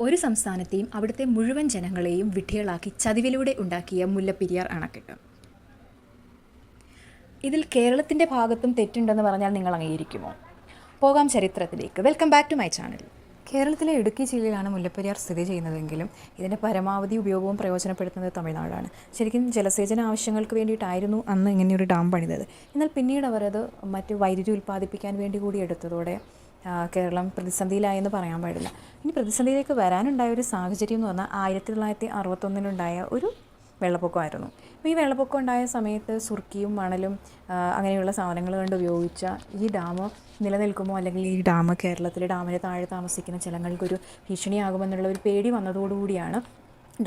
ഒരു സംസ്ഥാനത്തെയും അവിടുത്തെ മുഴുവൻ ജനങ്ങളെയും വിഡ്ഢികളാക്കി ചതിവിലൂടെ ഉണ്ടാക്കിയ മുല്ലപ്പെരിയാർ അണക്കെട്ട്. ഇതിൽ കേരളത്തിന്റെ ഭാഗത്തും തെറ്റുണ്ടെന്ന് പറഞ്ഞാൽ നിങ്ങൾ അംഗീകരിക്കുമോ? പോകാം ചരിത്രത്തിലേക്ക്. Welcome back to my channel കേരളത്തിലെ ഇടുക്കി ജില്ലയിലാണ് മുല്ലപ്പെരിയാർ സ്ഥിതി ചെയ്യുന്നതെങ്കിലും ഇതിന്റെ പരമാവധി ഉപയോഗവും പ്രയോജനപ്പെടുത്തുന്നത് തമിഴ്നാടാണ്. ശരിക്കും ജലസേചന ആവശ്യങ്ങൾക്ക് വേണ്ടിയിട്ടായിരുന്നു അന്ന് ഇങ്ങനെയൊരു ഡാം പണിതത്. എന്നാൽ പിന്നീട് അവരത് മറ്റ് വൈദ്യുതി ഉൽപ്പാദിപ്പിക്കാൻ വേണ്ടി കൂടി എടുത്തതോടെ കേരളം പ്രതിസന്ധിയിലായെന്ന് പറയാൻ പാടില്ല. ഇനി പ്രതിസന്ധിയിലേക്ക് വരാനുണ്ടായ ഒരു സാഹചര്യം എന്ന് പറഞ്ഞാൽ ആയിരത്തി തൊള്ളായിരത്തി അറുപത്തൊന്നിലുണ്ടായ ഒരു വെള്ളപ്പൊക്കമായിരുന്നു. അപ്പോൾ ഈ വെള്ളപ്പൊക്കം ഉണ്ടായ സമയത്ത് സുർക്കിയും മണലും അങ്ങനെയുള്ള സാധനങ്ങൾ കൊണ്ട് ഉപയോഗിച്ച ഈ ഡാം നിലനിൽക്കുമോ? അല്ലെങ്കിൽ ഈ ഡാം കേരളത്തിലെ ഡാമിന് താഴെ താമസിക്കുന്ന ജനങ്ങൾക്കൊരു ഭീഷണിയാകുമെന്നുള്ള ഒരു പേടി വന്നതോടുകൂടിയാണ്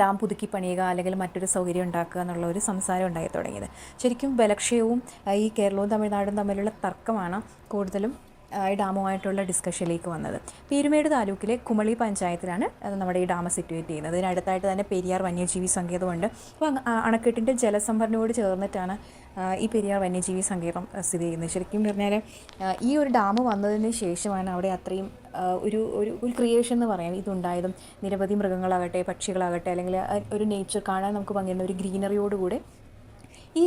ഡാം പുതുക്കി പണിയുക അല്ലെങ്കിൽ മറ്റൊരു സൗകര്യം ഉണ്ടാക്കുക എന്നുള്ള ഒരു സംസാരം ഉണ്ടായി തുടങ്ങിയത്. ശരിക്കും ബലക്ഷയവും ഈ കേരളവും തമിഴ്നാടും തമ്മിലുള്ള തർക്കമാണ് കൂടുതലും ഈ ഡാമുമായിട്ടുള്ള ഡിസ്കഷനിലേക്ക് വന്നത്. പീരുമേട് താലൂക്കിലെ കുമളി പഞ്ചായത്തിലാണ് നമ്മുടെ ഈ ഡാം സിറ്റുവേറ്റ് ചെയ്യുന്നത്. ഇതിനടുത്തായിട്ട് തന്നെ പെരിയാർ വന്യജീവി സങ്കേതമുണ്ട്. അപ്പോൾ അണക്കെട്ടിന്റെ ജലസംഭരണിയോട് ചേർന്നിട്ടാണ് ഈ പെരിയാർ വന്യജീവി സങ്കേതം സ്ഥിതി ചെയ്യുന്നത്. ശരിക്കും പറഞ്ഞാൽ ഈ ഒരു ഡാം വന്നതിന് ശേഷമാണ് അവിടെ അത്രയും ഒരു ഒരു ഒരു ക്രിയേഷൻ എന്ന് പറയാം. ഇതുണ്ടായതും നിരവധി മൃഗങ്ങളാകട്ടെ പക്ഷികളാകട്ടെ അല്ലെങ്കിൽ ഒരു നേച്ചർ കാണാൻ നമുക്ക് ഭംഗിയുന്ന ഒരു ഗ്രീനറിയോടുകൂടെ ഈ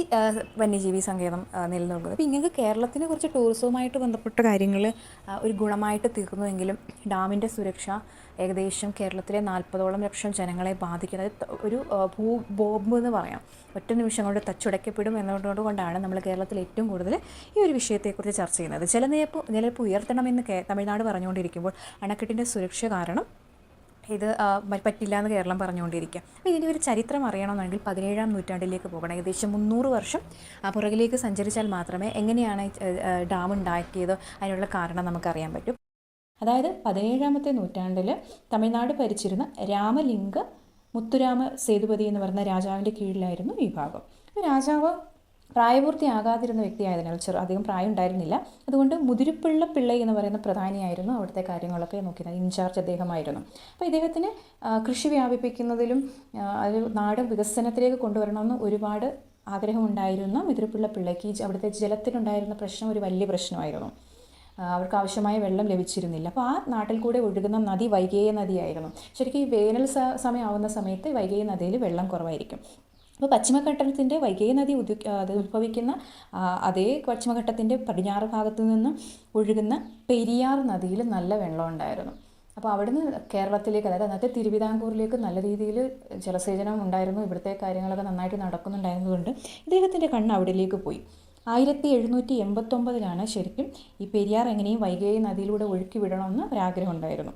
വന്യജീവി സങ്കേതം നിലനിൽക്കുന്നത്. അപ്പോൾ ഇങ്ങനെ കേരളത്തിന് കുറച്ച് ടൂറിസവുമായിട്ട് ബന്ധപ്പെട്ട കാര്യങ്ങൾ ഒരു ഗുണമായിട്ട് തീർന്നുവെങ്കിലും ഡാമിന്റെ സുരക്ഷ ഏകദേശം കേരളത്തിലെ നാൽപ്പതോളം ലക്ഷം ജനങ്ങളെ ബാധിക്കുന്നത് ഒരു ഭൂ ബോംബ് എന്ന് പറയാം. ഒറ്റ നിമിഷം കൊണ്ട് തച്ചുടയ്ക്കപ്പെടും എന്നതുകൊണ്ടുകൊണ്ടാണ് നമ്മൾ കേരളത്തിൽ ഏറ്റവും കൂടുതൽ ഈ ഒരു വിഷയത്തെക്കുറിച്ച് ചർച്ച ചെയ്യുന്നത്. ജലനിരപ്പ് നിലപ്പ് ഉയർത്തണമെന്ന് കേ തമിഴ്നാട് പറഞ്ഞുകൊണ്ടിരിക്കുമ്പോൾ അണക്കെട്ടിന്റെ സുരക്ഷ കാരണം ഇത് പറ്റില്ല എന്ന് കേരളം പറഞ്ഞുകൊണ്ടിരിക്കുക അപ്പോൾ ഇതിന്റെ ഒരു ചരിത്രം അറിയണമെന്നുണ്ടെങ്കിൽ പതിനേഴാം നൂറ്റാണ്ടിലേക്ക് പോകണം. ഏകദേശം മുന്നൂറ് വർഷം പുറകിലേക്ക് സഞ്ചരിച്ചാൽ മാത്രമേ എങ്ങനെയാണ് ഡാം ഉണ്ടാക്കിയത് അതിനുള്ള കാരണം നമുക്കറിയാൻ പറ്റും. അതായത് പതിനേഴാമത്തെ നൂറ്റാണ്ടിൽ തമിഴ്നാട് ഭരിച്ചിരുന്ന രാമലിംഗ മുത്തുരാമ സേതുപതി എന്ന് പറയുന്ന രാജാവിന്റെ കീഴിലായിരുന്നു ഈ ഭാഗം രാജാവ് പ്രായപൂർത്തിയാകാതിരുന്ന വ്യക്തിയായതിനാൽ ചെറു അധികം പ്രായം ഉണ്ടായിരുന്നില്ല അതുകൊണ്ട് മുതിരിപ്പിള്ള പിള്ളൈ എന്ന് പറയുന്ന പ്രധാനിയായിരുന്നു അവിടുത്തെ കാര്യങ്ങളൊക്കെ നോക്കിയത് ഇൻചാർജ് അദ്ദേഹമായിരുന്നു. അപ്പോൾ ഇദ്ദേഹത്തിന് കൃഷി വ്യാപിപ്പിക്കുന്നതിലും അത് നാട് വികസനത്തിലേക്ക് കൊണ്ടുവരണമെന്ന് ഒരുപാട് ആഗ്രഹമുണ്ടായിരുന്ന മുതിരിപ്പിള്ള പിള്ളയ്ക്ക്. അവിടുത്തെ ജലത്തിനുണ്ടായിരുന്ന പ്രശ്നം ഒരു വലിയ പ്രശ്നമായിരുന്നു. അവർക്ക് ആവശ്യമായ വെള്ളം ലഭിച്ചിരുന്നില്ല. അപ്പോൾ ആ നാട്ടിൽ കൂടെ ഒഴുകുന്ന നദി വൈകേയ നദിയായിരുന്നു. ശരിക്കും ഈ വേനൽ സമയമാവുന്ന സമയത്ത് വൈകേയ നദിയിൽ വെള്ളം കുറവായിരിക്കും. അപ്പോൾ പശ്ചിമഘട്ടത്തിന്റെ വൈകേ നദി ഉദി അത് ഉത്ഭവിക്കുന്ന അതേ പശ്ചിമഘട്ടത്തിന്റെ പടിഞ്ഞാറ് ഭാഗത്തു നിന്നും ഒഴുകുന്ന പെരിയാർ നദിയിൽ നല്ല വെള്ളം ഉണ്ടായിരുന്നു. അപ്പോൾ അവിടുന്ന് കേരളത്തിലേക്ക് അതായത് അന്നത്തെ തിരുവിതാംകൂറിലേക്ക് നല്ല രീതിയിൽ ജലസേചനം ഉണ്ടായിരുന്നു. ഇവിടുത്തെ കാര്യങ്ങളൊക്കെ നന്നായിട്ട് നടക്കുന്നുണ്ടായിരുന്നതുകൊണ്ട് ഇദ്ദേഹത്തിന്റെ കണ്ണ് അവിടേക്ക് പോയി. ആയിരത്തി എഴുന്നൂറ്റി എൺപത്തൊമ്പതിലാണ് ശരിക്കും ഈ പെരിയാർ എങ്ങനെയും വൈകേ നദിയിലൂടെ ഒഴുക്കി വിടണമെന്ന് ഒരാഗ്രഹം ഉണ്ടായിരുന്നു.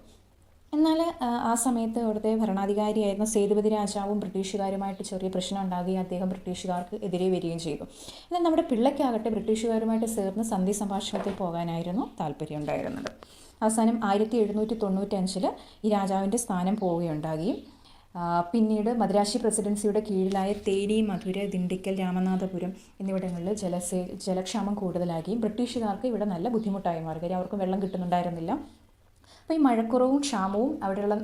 എന്നാൽ ആ, സമയത്ത് അവിടുത്തെ ഭരണാധികാരിയായിരുന്ന സേതുപതി രാജാവും ബ്രിട്ടീഷുകാരുമായിട്ട് ചെറിയ പ്രശ്നം ഉണ്ടാകുകയും അദ്ദേഹം ബ്രിട്ടീഷുകാർക്ക് എതിരെ വരികയും ചെയ്തു. എന്നാൽ നമ്മുടെ പിള്ളയ്ക്കാകട്ടെ ബ്രിട്ടീഷുകാരുമായിട്ട് ചേർന്ന് സന്ധി സംഭാഷണത്തിൽ പോകാനായിരുന്നു താല്പര്യം ഉണ്ടായിരുന്നത്. അവസാനം ആയിരത്തി എഴുന്നൂറ്റി തൊണ്ണൂറ്റഞ്ചിൽ ഈ രാജാവിന്റെ സ്ഥാനം പോവുകയുണ്ടാകുകയും പിന്നീട് മദ്രാശി പ്രസിഡൻസിയുടെ കീഴിലായ തേനി മധുര ദിണ്ടിക്കൽ രാമനാഥപുരം എന്നിവിടങ്ങളിൽ ജലസേ ജലക്ഷാമം കൂടുതലാകുകയും ബ്രിട്ടീഷുകാർക്ക് ഇവിടെ നല്ല ബുദ്ധിമുട്ടായി മാറുകയും അവർക്ക് വെള്ളം കിട്ടുന്നുണ്ടായിരുന്നില്ല. അപ്പോൾ ഈ മഴക്കുറവും ക്ഷാമവും അവിടെയുള്ള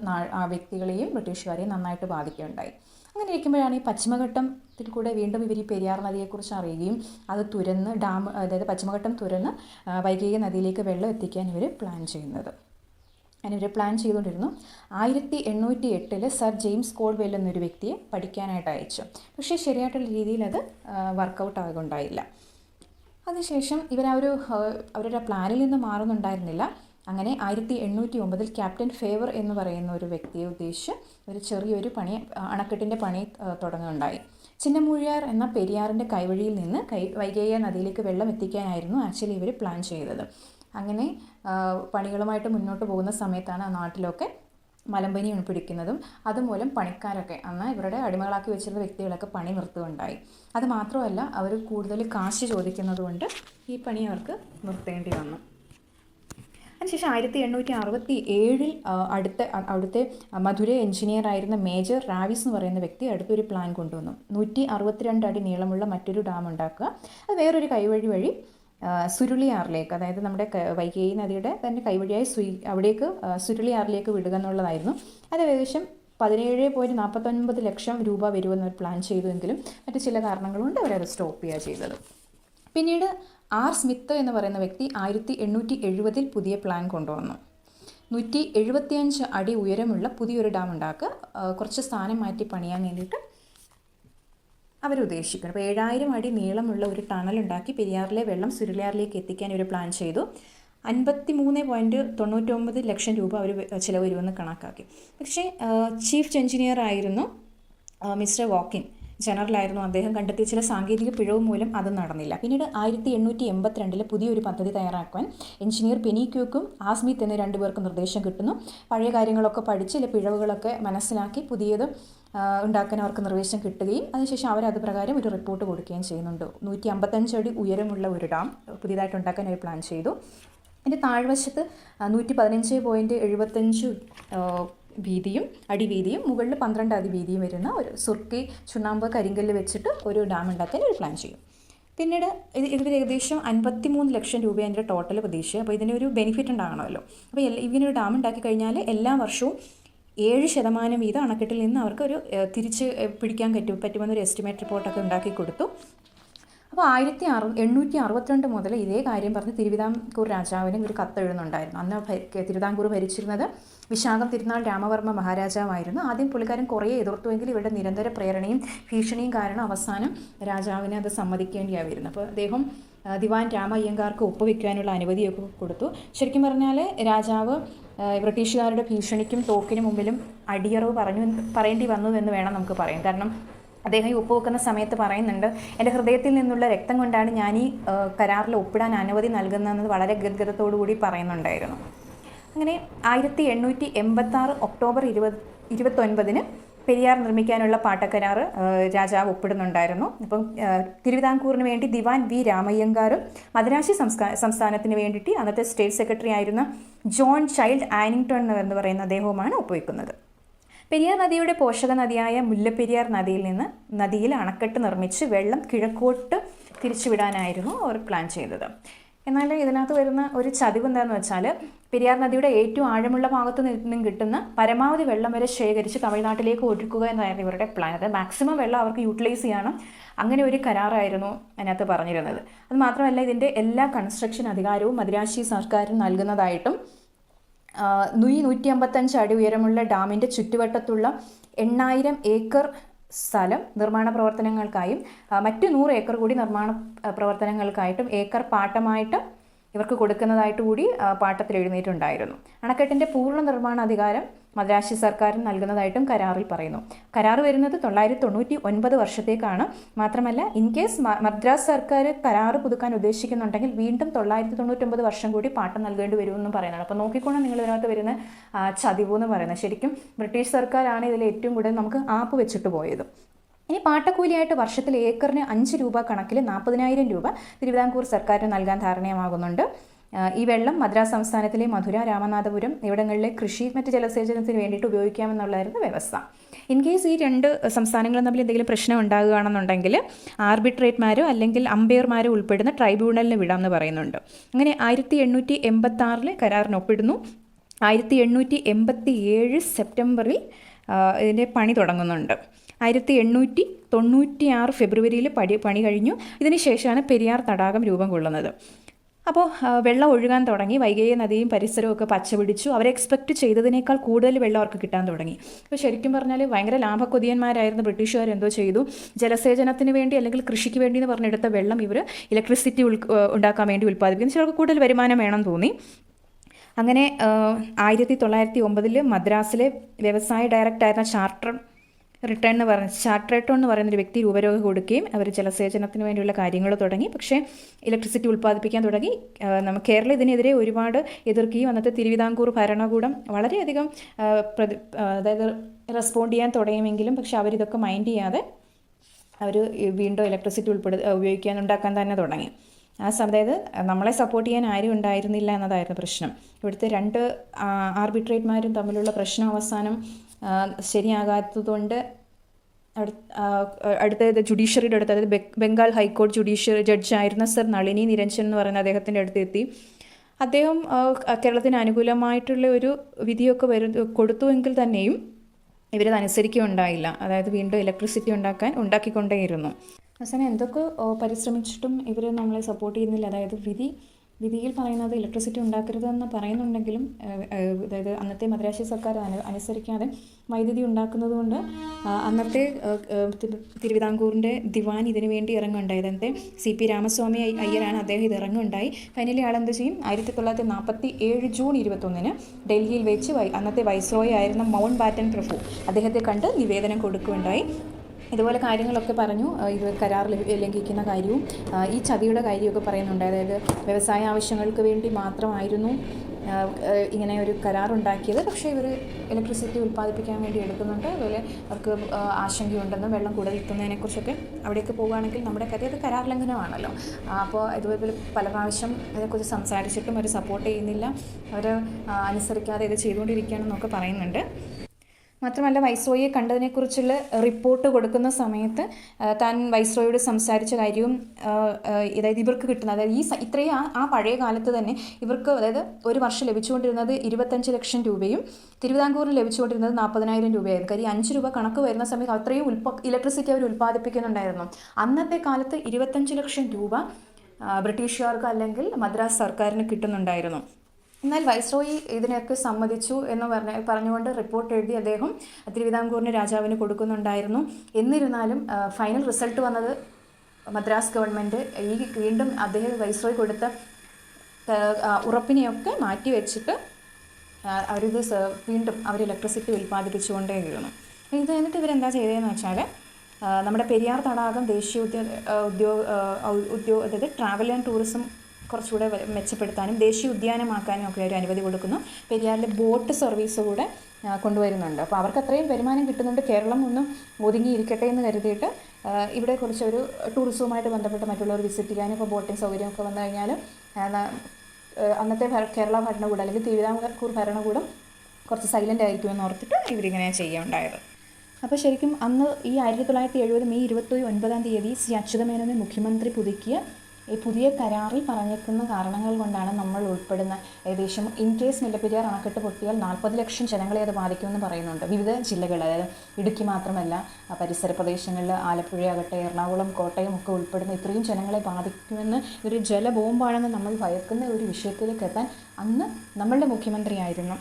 വ്യക്തികളെയും ബ്രിട്ടീഷുകാരെയും നന്നായിട്ട് ബാധിക്കുകയുണ്ടായി. അങ്ങനെ ഇരിക്കുമ്പോഴാണ് ഈ പശ്ചിമഘട്ടത്തിൽ കൂടെ വീണ്ടും ഇവർ ഈ പെരിയാർ നദിയെക്കുറിച്ച് അറിയുകയും അത് തുരന്ന് ഡാം അതായത് പശ്ചിമഘട്ടം തുരന്ന് വൈകിക നദിയിലേക്ക് വെള്ളം എത്തിക്കാൻ ഇവർ പ്ലാൻ ചെയ്യുന്നത്. അങ്ങനെ ഇവർ പ്ലാൻ ചെയ്തുകൊണ്ടിരുന്നു. ആയിരത്തി എണ്ണൂറ്റി എട്ടിൽ സർ ജെയിംസ് കോൾവെൽ എന്നൊരു വ്യക്തിയെ പഠിക്കാനായിട്ട് അയച്ചു. പക്ഷേ ശരിയായിട്ടുള്ള രീതിയിൽ അത് വർക്കൗട്ട് ആകുണ്ടായില്ല അതിനുശേഷം ഇവർ ആ ഒരു അവരുടെ പ്ലാനിൽ നിന്ന് മാറുന്നുണ്ടായിരുന്നില്ല. അങ്ങനെ ആയിരത്തി എണ്ണൂറ്റി ഒമ്പതിൽ ക്യാപ്റ്റൻ ഫേവർ എന്ന് പറയുന്ന ഒരു വ്യക്തിയെ ഉദ്ദേശിച്ച് ഒരു ചെറിയൊരു പണി അണക്കെട്ടിന്റെ പണി തുടങ്ങുകയുണ്ടായി. ചിന്നമൂഴിയാർ എന്ന പെരിയാറിന്റെ കൈവഴിയിൽ നിന്ന് കൈ വൈകേയ നദിയിലേക്ക് വെള്ളം എത്തിക്കാനായിരുന്നു ആക്ച്വലി ഇവർ പ്ലാൻ ചെയ്തത്. അങ്ങനെ പണികളുമായിട്ട് മുന്നോട്ട് പോകുന്ന സമയത്താണ് ആ നാട്ടിലൊക്കെ മലമ്പനി പിടിക്കുന്നതും അതുമൂലം പണിക്കാരൊക്കെ അന്ന് ഇവരുടെ അടിമകളാക്കി വെച്ചിരുന്ന വ്യക്തികളൊക്കെ പണി നിർത്തുകയുണ്ടായി. അത് മാത്രമല്ല അവർ കൂടുതൽ കാശ് ചോദിക്കുന്നതുകൊണ്ട് ഈ പണി അവർക്ക് നിർത്തേണ്ടി വന്നു. അതിനുശേഷം ആയിരത്തി എണ്ണൂറ്റി അറുപത്തി ഏഴിൽ അടുത്ത അവിടുത്തെ മധുര എഞ്ചിനീയർ ആയിരുന്ന മേജർ റാവിസ് എന്ന് പറയുന്ന വ്യക്തി അടുത്തൊരു പ്ലാൻ കൊണ്ടുവന്നു. നൂറ്റി അറുപത്തിരണ്ട് അടി നീളമുള്ള മറ്റൊരു ഡാം ഉണ്ടാക്കുക. അത് വേറൊരു കൈവഴി വഴി സുരുളിയാറിലേക്ക് അതായത് നമ്മുടെ വൈകേ നദിയുടെ തന്നെ കൈവഴിയായി സുയി അവിടേക്ക് സുരുളിയാറിലേക്ക് വിടുക എന്നുള്ളതായിരുന്നു. അത് ഏകദേശം പതിനേഴ് പോയിന്റ് നാൽപ്പത്തൊൻപത് ലക്ഷം രൂപ വരുമെന്ന് അവർ പ്ലാൻ ചെയ്തുവെങ്കിലും മറ്റു ചില കാരണങ്ങൾ കൊണ്ട് അവരത് സ്റ്റോപ്പ് ചെയ്യുക ചെയ്തത്. പിന്നീട് ആർ സ്മിത്ത് എന്ന് പറയുന്ന വ്യക്തി ആയിരത്തി എണ്ണൂറ്റി എഴുപതിൽ പുതിയ പ്ലാൻ കൊണ്ടുവന്നു. നൂറ്റി എഴുപത്തിയഞ്ച് അടി ഉയരമുള്ള പുതിയൊരു ഡാം ഉണ്ടാക്കുക കുറച്ച് സ്ഥാനം മാറ്റി പണിയാൻ വേണ്ടിയിട്ട് അവരുദ്ദേശിക്കുന്നു അപ്പോൾ ഏഴായിരം അടി നീളമുള്ള ഒരു ടണൽ ഉണ്ടാക്കി പെരിയാറിലെ വെള്ളം സുരുളിയാറിലേക്ക് എത്തിക്കാൻ ഒരു പ്ലാൻ ചെയ്തു. അൻപത്തി മൂന്ന് പോയിന്റ് തൊണ്ണൂറ്റൊമ്പത് ലക്ഷം രൂപ അവർ ചിലവ് വരുമെന്ന് കണക്കാക്കി. പക്ഷേ ചീഫ് എഞ്ചിനീയർ ആയിരുന്നു മിസ്റ്റർ വാക്കിൻ. ജനറലായിരുന്നു. അദ്ദേഹം കണ്ടെത്തിയ ചില സാങ്കേതിക പിഴവ് മൂലം അത് നടന്നില്ല. പിന്നീട് ആയിരത്തി എണ്ണൂറ്റി എൺപത്തിരണ്ടിലെ പുതിയൊരു പദ്ധതി തയ്യാറാക്കുവാൻ എഞ്ചിനീയർ പെനിക്യൂക്കും ആസ്മിത്ത് എന്ന രണ്ടുപേർക്കും നിർദ്ദേശം കിട്ടുന്നു. പഴയ കാര്യങ്ങളൊക്കെ പഠിച്ച് ചില പിഴവുകളൊക്കെ മനസ്സിലാക്കി പുതിയത് ഉണ്ടാക്കാൻ അവർക്ക് നിർദ്ദേശം കിട്ടുകയും അതിനുശേഷം അവർ അത് പ്രകാരം ഒരു റിപ്പോർട്ട് കൊടുക്കുകയും ചെയ്യുന്നുണ്ട്. നൂറ്റി അടി ഉയരമുള്ള ഒരു ഡാം പുതിയതായിട്ട് ഉണ്ടാക്കാൻ അവർ പ്ലാൻ ചെയ്തു. അതിന്റെ താഴ്വശത്ത് നൂറ്റി പതിനഞ്ച് പോയിന്റ് എഴുപത്തഞ്ച് വീതിയും അടിവീതിയും മുകളിൽ പന്ത്രണ്ട് അടി വീതിയും വരുന്ന ഒരു സുർക്കി ചുണ്ണാമ്പ് കരിങ്കല്ല് വെച്ചിട്ട് ഒരു ഡാം ഉണ്ടാക്കാൻ ഒരു പ്ലാൻ ചെയ്യും. പിന്നീട് ഇത് ഇതിൽ ഏകദേശം അൻപത്തി മൂന്ന് ലക്ഷം രൂപ അതിന്റെ ടോട്ടൽ പ്രതീക്ഷ. അപ്പോൾ ഇതിന് ഒരു ബെനിഫിറ്റ് ഉണ്ടാകണമല്ലോ. അപ്പോൾ എല്ലാ ഇങ്ങനെ ഒരു ഡാം ഉണ്ടാക്കി കഴിഞ്ഞാൽ എല്ലാ വർഷവും ഏഴ് ശതമാനം വീതം അണക്കെട്ടിൽ നിന്ന് അവർക്ക് ഒരു തിരിച്ച് പിടിക്കാൻ പറ്റും പറ്റുമെന്നൊരു എസ്റ്റിമേറ്റ് റിപ്പോർട്ടൊക്കെ ഉണ്ടാക്കി കൊടുത്തു. അപ്പോൾ ആയിരത്തി അറു എണ്ണൂറ്റി അറുപത്തിരണ്ട് മുതൽ ഇതേ കാര്യം പറഞ്ഞ് തിരുവിതാംകൂർ രാജാവിനും ഒരു കത്തെഴുതുന്നുണ്ടായിരുന്നു. അന്ന് തിരുവിതാംകൂർ ഭരിച്ചിരുന്നത് വിശാഖം തിരുനാൾ രാമവർമ്മ മഹാരാജാവായിരുന്നു. ആദ്യം പുള്ളിക്കാരൻ കുറേ എതിർത്തുവെങ്കിൽ ഇവരുടെ നിരന്തര പ്രേരണയും ഭീഷണിയും കാരണം അവസാനം രാജാവിനെ അത് സമ്മതിക്കേണ്ടിയായിരുന്നു. അപ്പോൾ അദ്ദേഹം ദിവാൻ രാമയ്യങ്കാർക്ക് ഒപ്പുവെക്കാനുള്ള അനുമതിയൊക്കെ കൊടുത്തു. ശരിക്കും പറഞ്ഞാൽ രാജാവ് ബ്രിട്ടീഷുകാരുടെ ഭീഷണിക്കും തോക്കിനും മുമ്പിലും അടിയറവ് പറഞ്ഞു പറയേണ്ടി വന്നു എന്ന് വേണം നമുക്ക് പറയാം കാരണം അദ്ദേഹം ഈ ഒപ്പുവെക്കുന്ന സമയത്ത് പറയുന്നുണ്ട് എന്റെ ഹൃദയത്തിൽ നിന്നുള്ള രക്തം കൊണ്ടാണ് ഞാൻ ഈ കരാറിൽ ഒപ്പിടാൻ അനുമതി നൽകുന്നതെന്ന് വളരെ ഗദ്ഗതത്തോടു കൂടി പറയുന്നുണ്ടായിരുന്നു. അങ്ങനെ ആയിരത്തി എണ്ണൂറ്റി എൺപത്തി ആറ് ഒക്ടോബർ ഇരുപത് ഇരുപത്തൊൻപതിന് പെരിയാർ നിർമ്മിക്കാനുള്ള പാട്ടക്കരാർ രാജാവ് ഒപ്പിടുന്നുണ്ടായിരുന്നു. അപ്പം തിരുവിതാംകൂറിന് വേണ്ടി ദിവാൻ വി രാമയ്യങ്കാറും മദ്രാശി സംസ്കാ സംസ്ഥാനത്തിന് വേണ്ടിയിട്ട് അന്നത്തെ സ്റ്റേറ്റ് സെക്രട്ടറി ആയിരുന്ന ജോൺ ചൈൽഡ് ആനിങ്ടൺ എന്ന് പറയുന്ന അദ്ദേഹവുമാണ് ഒപ്പുവെക്കുന്നത്. പെരിയാർ നദിയുടെ പോഷക നദിയായ മുല്ലപ്പെരിയാർ നദിയിൽ നിന്ന് നദിയിൽ അണക്കെട്ട് നിർമ്മിച്ച് വെള്ളം കിഴക്കോട്ട് തിരിച്ചുവിടാനായിരുന്നു അവർ പ്ലാൻ ചെയ്തത്. എന്നാൽ ഇതിനകത്ത് വരുന്ന ഒരു ചതിവ് എന്താണെന്ന് വെച്ചാൽ പെരിയാർ നദിയുടെ ഏറ്റവും ആഴമുള്ള ഭാഗത്ത് നിന്നും കിട്ടുന്ന പരമാവധി വെള്ളം വരെ ശേഖരിച്ച് തമിഴ്നാട്ടിലേക്ക് ഒഴുക്കുക എന്നായിരുന്നു ഇവരുടെ പ്ലാൻ അത് മാക്സിമം വെള്ളം അവർക്ക് യൂട്ടിലൈസ് ചെയ്യണം. അങ്ങനെ ഒരു കരാറായിരുന്നു അതിനകത്ത് പറഞ്ഞിരുന്നത്. അത് മാത്രമല്ല ഇതിന്റെ എല്ലാ കൺസ്ട്രക്ഷൻ അധികാരവും മദ്രാശി സർക്കാരിന് നൽകുന്നതായിട്ടും നൂറ്റി നൂറ്റി അമ്പത്തഞ്ച് അടി ഉയരമുള്ള ഡാമിന്റെ ചുറ്റുവട്ടത്തുള്ള എണ്ണായിരം ഏക്കർ സ്ഥലം നിർമ്മാണ പ്രവർത്തനങ്ങൾക്കായും മറ്റു നൂറ് ഏക്കർ കൂടി നിർമ്മാണ പ്രവർത്തനങ്ങൾക്കായിട്ടും ഏക്കർ പാട്ടമായിട്ട് ഇവർക്ക് കൊടുക്കുന്നതായിട്ട് കൂടി പാട്ടത്തിൽ എഴുന്നേറ്റുണ്ടായിരുന്നു അണക്കെട്ടിന്റെ പൂർണ നിർമ്മാണ അധികാരം മദ്രാശി സർക്കാരിന് നൽകുന്നതായിട്ടും കരാറിൽ പറയുന്നു. കരാർ വരുന്നത് തൊള്ളായിരത്തി തൊണ്ണൂറ്റി ഒൻപത് വർഷത്തേക്കാണ്. മാത്രമല്ല ഇൻ കേസ് മദ്രാസ് സർക്കാർ കരാർ പുതുക്കാൻ ഉദ്ദേശിക്കുന്നുണ്ടെങ്കിൽ വീണ്ടും തൊള്ളായിരത്തി തൊണ്ണൂറ്റൊമ്പത് വർഷം കൂടി പാട്ടം നൽകേണ്ടി വരുമെന്നും പറയുന്നുണ്ട്. അപ്പോൾ നോക്കിക്കോണം നിങ്ങൾ ഇതിനകത്ത് വരുന്ന ചതിവ് എന്ന് പറയുന്നത്. ശരിക്കും ബ്രിട്ടീഷ് സർക്കാരാണ് ഇതിൽ ഏറ്റവും കൂടുതൽ നമുക്ക് ആപ്പ് വെച്ചിട്ട് പോയത്. ഇനി പാട്ടക്കൂലിയായിട്ട് വർഷത്തിൽ ഏക്കറിന് അഞ്ച് രൂപ കണക്കിൽ നാൽപ്പതിനായിരം രൂപ തിരുവിതാംകൂർ സർക്കാരിന് നൽകാൻ ധാരണയാകുന്നുണ്ട് ഈ വെള്ളം മദ്രാസ് സംസ്ഥാനത്തിലെ മധുര രാമനാഥപുരം ഇവിടങ്ങളിലെ കൃഷി മറ്റ് ജലസേചനത്തിന് വേണ്ടിയിട്ട് ഉപയോഗിക്കാമെന്നുള്ളതായിരുന്നു വ്യവസ്ഥ. ഇൻ കേസ് ഈ രണ്ട് സംസ്ഥാനങ്ങളും തമ്മിൽ എന്തെങ്കിലും പ്രശ്നം ഉണ്ടാകുകയാണെന്നുണ്ടെങ്കിൽ ആർബിട്രേറ്റ്മാരോ അല്ലെങ്കിൽ അമ്പയർമാരോ ഉൾപ്പെടുന്ന ട്രൈബ്യൂണലിന് വിടാമെന്ന് പറയുന്നുണ്ട്. അങ്ങനെ ആയിരത്തി എണ്ണൂറ്റി എൺപത്തി ആറിൽ കരാറിന് ഒപ്പിടുന്നു. ആയിരത്തി എണ്ണൂറ്റി എൺപത്തി ഏഴ് സെപ്റ്റംബറിൽ ഇതിന്റെ പണി തുടങ്ങുന്നുണ്ട്. ആയിരത്തി എണ്ണൂറ്റി തൊണ്ണൂറ്റി ആറ് ഫെബ്രുവരിയിൽ പടി പണി കഴിഞ്ഞു. ഇതിനുശേഷമാണ് പെരിയാർ തടാകം രൂപം കൊള്ളുന്നത്. അപ്പോൾ വെള്ളം ഒഴുകാൻ തുടങ്ങി. വൈകൈ നദിയും പരിസരവും ഒക്കെ പച്ചപിടിച്ചു അവർ എക്സ്പെക്റ്റ് ചെയ്തതിനേക്കാൾ കൂടുതൽ വെള്ളം അവർക്ക് കിട്ടാൻ തുടങ്ങി. അപ്പോൾ ശരിക്കും പറഞ്ഞാൽ ഭയങ്കര ലാഭക്കൊതിയന്മാരായിരുന്നു ബ്രിട്ടീഷുകാർ എന്തോ ചെയ്തു? ജലസേചനത്തിന് വേണ്ടി അല്ലെങ്കിൽ കൃഷിക്ക് വേണ്ടി എന്ന് പറഞ്ഞെടുത്ത വെള്ളം ഇവർ ഇലക്ട്രിസിറ്റി ഉണ്ടാക്കാൻ വേണ്ടി ഉൽപ്പാദിപ്പിക്കുന്നു. ചിലർക്ക് കൂടുതൽ വരുമാനം വേണം തോന്നി. അങ്ങനെ ആയിരത്തി തൊള്ളായിരത്തി ഒമ്പതിൽ മദ്രാസിലെ വ്യവസായ ഡയറക്ടറായിരുന്ന ചാർട്ടർ റിട്ടേൺ എന്ന് പറഞ്ഞ ചാർട്ടറേട്ടോ എന്ന് പറയുന്നൊരു വ്യക്തി രൂപരേഖ കൊടുക്കുകയും അവർ ജലസേചനത്തിന് വേണ്ടിയുള്ള കാര്യങ്ങൾ തുടങ്ങി. പക്ഷേ ഇലക്ട്രിസിറ്റി ഉൽപ്പാദിപ്പിക്കാൻ തുടങ്ങി. നമ്മൾ നമ്മ കേരളം ഇതിനെതിരെ ഒരുപാട് എതിർക്കുകയും അന്നത്തെ തിരുവിതാംകൂർ ഭരണകൂടം വളരെയധികം പ്രതി അതായത് റെസ്പോണ്ട് ചെയ്യാൻ തുടങ്ങിയെങ്കിലും പക്ഷേ അവരിതൊക്കെ മൈൻഡ് ചെയ്യാതെ അവർ വീണ്ടും ഇലക്ട്രിസിറ്റി ഉൾപ്പെടു ഉപയോഗിക്കാൻ ഉണ്ടാക്കാൻ തന്നെ തുടങ്ങി. ആ അതായത് നമ്മളെ സപ്പോർട്ട് ചെയ്യാൻ ആരും ഉണ്ടായിരുന്നില്ല എന്നതായിരുന്നു പ്രശ്നം. ഇവിടുത്തെ രണ്ട് ആർബിട്രേറ്റ്മാരും തമ്മിലുള്ള പ്രശ്നം അവസാനം ശരിയാകാത്തതുകൊണ്ട് അടുത്തത് ജുഡീഷ്യറിയുടെ അടുത്ത് അതായത് ബംഗാൾ ഹൈക്കോടതി ജുഡീഷ്യറി ജഡ്ജായിരുന്ന സർ നളിനി നിരഞ്ജൻ എന്ന് പറയുന്ന അദ്ദേഹത്തിന്റെ അടുത്ത് എത്തി. അദ്ദേഹം കേരളത്തിന് അനുകൂലമായിട്ടുള്ള ഒരു വിധിയൊക്കെ വരു കൊടുത്തുവെങ്കിൽ തന്നെയും ഇവരത് അനുസരിക്കുകയുണ്ടായില്ല. അതായത് വീണ്ടും ഇലക്ട്രിസിറ്റി ഉണ്ടാക്കാൻ ഉണ്ടാക്കിക്കൊണ്ടേയിരുന്നു. അവസാനം എന്തൊക്കെ പരിശ്രമിച്ചിട്ടും ഇവർ നമ്മളെ സപ്പോർട്ട് ചെയ്യുന്നില്ല. അതായത് വിധി വിധിയിൽ പറയുന്നത് ഇലക്ട്രിസിറ്റി ഉണ്ടാക്കരുതെന്ന് പറയുന്നുണ്ടെങ്കിലും അതായത് അന്നത്തെ മദ്രാശി സർക്കാർ അനു അനുസരിക്കാതെ വൈദ്യുതി ഉണ്ടാക്കുന്നത് കൊണ്ട് അന്നത്തെ തിരുവിതാംകൂറിന്റെ ദിവാൻ ഇതിനു വേണ്ടി ഇറങ്ങുണ്ടായി അന്നത്തെ സി പി രാമസ്വാമി അയ്യ- അയ്യരാണ് അദ്ദേഹം ഇത് ഇറങ്ങുണ്ടായി ഫൈനലി എന്ത് ചെയ്യും? ആയിരത്തി തൊള്ളായിരത്തി നാൽപ്പത്തി ഏഴ് ജൂൺ ഇരുപത്തൊന്നിന് ഡൽഹിയിൽ വെച്ച് അന്നത്തെ വൈസ്രോയി ആയിരുന്ന മൗണ്ട് ബാറ്റൻ പ്രഭു അദ്ദേഹത്തെ കണ്ട് നിവേദനം കൊടുക്കുകയുണ്ടായി. ഇതുപോലെ കാര്യങ്ങളൊക്കെ പറഞ്ഞു. ഇത് കരാർ ലംഘിക്കുന്ന കാര്യവും ഈ ചതിയുടെ കാര്യമൊക്കെ പറയുന്നുണ്ട്. അതായത് വ്യവസായ ആവശ്യങ്ങൾക്ക് വേണ്ടി മാത്രമായിരുന്നു ഇങ്ങനെ ഒരു കരാർ ഉണ്ടാക്കിയത്. പക്ഷേ ഇവർ ഇലക്ട്രിസിറ്റി ഉൽപ്പാദിപ്പിക്കാൻ വേണ്ടി എടുക്കുന്നുണ്ട്. അതുപോലെ അവർക്ക് ആശങ്കയുണ്ടെന്നും വെള്ളം കൂടുതൽ എത്തുന്നതിനെക്കുറിച്ചൊക്കെ അവിടേക്ക് പോകുകയാണെങ്കിൽ നമ്മുടെ കാര്യം അത് കരാർ ലംഘനമാണല്ലോ. അപ്പോൾ ഇതുപോലെ പല പ്രാവശ്യം അതിനെക്കുറിച്ച് സംസാരിച്ചിട്ടും അവർ സപ്പോർട്ട് ചെയ്യുന്നില്ല. അവർ അനുസരിക്കാതെ ഇത് ചെയ്തുകൊണ്ടിരിക്കുകയാണെന്നൊക്കെ പറയുന്നുണ്ട്. മാത്രമല്ല വൈസ്രോയിയെ കണ്ടതിനെക്കുറിച്ചുള്ള റിപ്പോർട്ട് കൊടുക്കുന്ന സമയത്ത് താൻ വൈസ്രോയോട് സംസാരിച്ച കാര്യവും അതായത് ഇവർക്ക് കിട്ടുന്ന അതായത് ഈ ഇത്രയും ആ ആ പഴയ കാലത്ത് തന്നെ ഇവർക്ക് അതായത് ഒരു വർഷം ലഭിച്ചുകൊണ്ടിരുന്നത് ഇരുപത്തഞ്ച് ലക്ഷം രൂപയും തിരുവിതാംകൂറിന് ലഭിച്ചുകൊണ്ടിരുന്നത് നാൽപ്പതിനായിരം രൂപയായിരുന്നു. കാര്യം അഞ്ച് രൂപ കണക്ക് വരുന്ന സമയത്ത് അത്രയും ഉൽപ്പ ഇലക്ട്രിസിറ്റി അവർ ഉൽപ്പാദിപ്പിക്കുന്നുണ്ടായിരുന്നു. അന്നത്തെ കാലത്ത് ഇരുപത്തഞ്ച് ലക്ഷം രൂപ ബ്രിട്ടീഷുകാർക്ക് അല്ലെങ്കിൽ മദ്രാസ് സർക്കാരിന് കിട്ടുന്നുണ്ടായിരുന്നു. എന്നാൽ വൈസ്രോയി ഇതിനൊക്കെ സമ്മതിച്ചു എന്ന് പറഞ്ഞ പറഞ്ഞുകൊണ്ട് റിപ്പോർട്ട് എഴുതി അദ്ദേഹം തിരുവിതാംകൂറിന് രാജാവിന് കൊടുക്കുന്നുണ്ടായിരുന്നു. എന്നിരുന്നാലും ഫൈനൽ റിസൾട്ട് വന്നത് മദ്രാസ് ഗവൺമെന്റ് ഈ വീണ്ടും അദ്ദേഹം വൈസ്രോയി കൊടുത്ത ഉറപ്പിനെയൊക്കെ മാറ്റി വെച്ചിട്ട് അവരിത് വീണ്ടും അവർ ഇലക്ട്രിസിറ്റി ഉൽപ്പാദിപ്പിച്ചുകൊണ്ടേയിരുന്നു ഇത് കഴിഞ്ഞിട്ട് ഇവരെന്താ ചെയ്തതെന്ന് വെച്ചാൽ നമ്മുടെ പെരിയാർ തടാകം ദേശീയ ഉദ്യോ ഉദ്യോഗ ഉദ്യോഗ അതായത് ട്രാവൽ ആൻഡ് ടൂറിസം കുറച്ചുകൂടെ മെച്ചപ്പെടുത്താനും ദേശീയ ഉദ്യാനമാക്കാനും ഒക്കെ ഒരു അനുമതി കൊടുക്കുന്നു. പെരിയാറിലെ ബോട്ട് സർവീസ് കൂടെ കൊണ്ടുവരുന്നുണ്ട്. അപ്പോൾ അവർക്ക് അത്രയും വരുമാനം കിട്ടുന്നുണ്ട്. കേരളം ഒന്ന് ഒതുങ്ങിയിരിക്കട്ടെ എന്ന് കരുതിയിട്ട് ഇവിടെ കുറച്ചൊരു ടൂറിസവുമായിട്ട് ബന്ധപ്പെട്ട് മറ്റുള്ളവർ വിസിറ്റ് ചെയ്യാനും ഇപ്പോൾ ബോട്ടിംഗ് സൗകര്യമൊക്കെ വന്നു കഴിഞ്ഞാൽ അന്നത്തെ കേരള ഭരണകൂടം അല്ലെങ്കിൽ തിരുവിതാംകൂർ ഭരണകൂടം കുറച്ച് സൈലന്റ് ആയിരിക്കുമെന്ന് ഓർത്തിട്ട് ഇവരിങ്ങനെ ചെയ്യുകയുണ്ടായത് അപ്പോൾ ശരിക്കും അന്ന് ഈ ആയിരത്തി തൊള്ളായിരത്തി എഴുപത് മെയ് ഇരുപത്തി ഒൻപതാം തീയതി സി അച്യുതമേനോനെ മുഖ്യമന്ത്രി പുതുക്കിയ ഈ പുതിയ കരാറിൽ പറഞ്ഞിരിക്കുന്ന കാരണങ്ങൾ കൊണ്ടാണ് നമ്മൾ ഉൾപ്പെടുന്ന ഏകദേശം ഇൻ കേസ് മുല്ലപ്പെരിയാർ അണക്കെട്ട് പൊട്ടിയാൽ നാൽപ്പത് ലക്ഷം ജനങ്ങളെ അത് ബാധിക്കുമെന്ന് പറയുന്നുണ്ട്. വിവിധ ജില്ലകൾ അതായത് ഇടുക്കി മാത്രമല്ല പരിസര പ്രദേശങ്ങളിൽ ആലപ്പുഴയാകട്ടെ എറണാകുളം കോട്ടയം ഒക്കെ ഉൾപ്പെടുന്ന ഇത്രയും ജനങ്ങളെ ബാധിക്കുമെന്ന് ഒരു ജലബോംബാണെന്ന് നമ്മൾ ഭയക്കുന്ന ഒരു വിഷയത്തിലേക്ക് എത്താൻ അന്ന് നമ്മളുടെ മുഖ്യമന്ത്രിയായിരുന്നു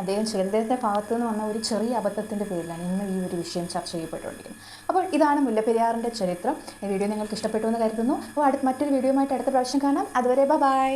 അദ്ദേഹം ചെയ്തതിന്റെ ഭാഗത്തു നിന്ന് വന്ന ഒരു ചെറിയ അബദ്ധത്തിന്റെ പേരിലാണ് ഇന്ന് ഈ ഒരു വിഷയം ചർച്ച ചെയ്യപ്പെട്ടുകൊണ്ടിരിക്കുന്നത്. അപ്പോൾ ഇതാണ് മുല്ലപ്പെരിയാറിന്റെ ചരിത്രം. ഈ വീഡിയോ നിങ്ങൾക്ക് ഇഷ്ടപ്പെട്ടു എന്ന് കരുതുന്നു. അപ്പോൾ അടുത്ത മറ്റൊരു വീഡിയോയുമായിട്ട് അടുത്ത പ്രാവശ്യം കാണാം. അതുവരെ ബൈ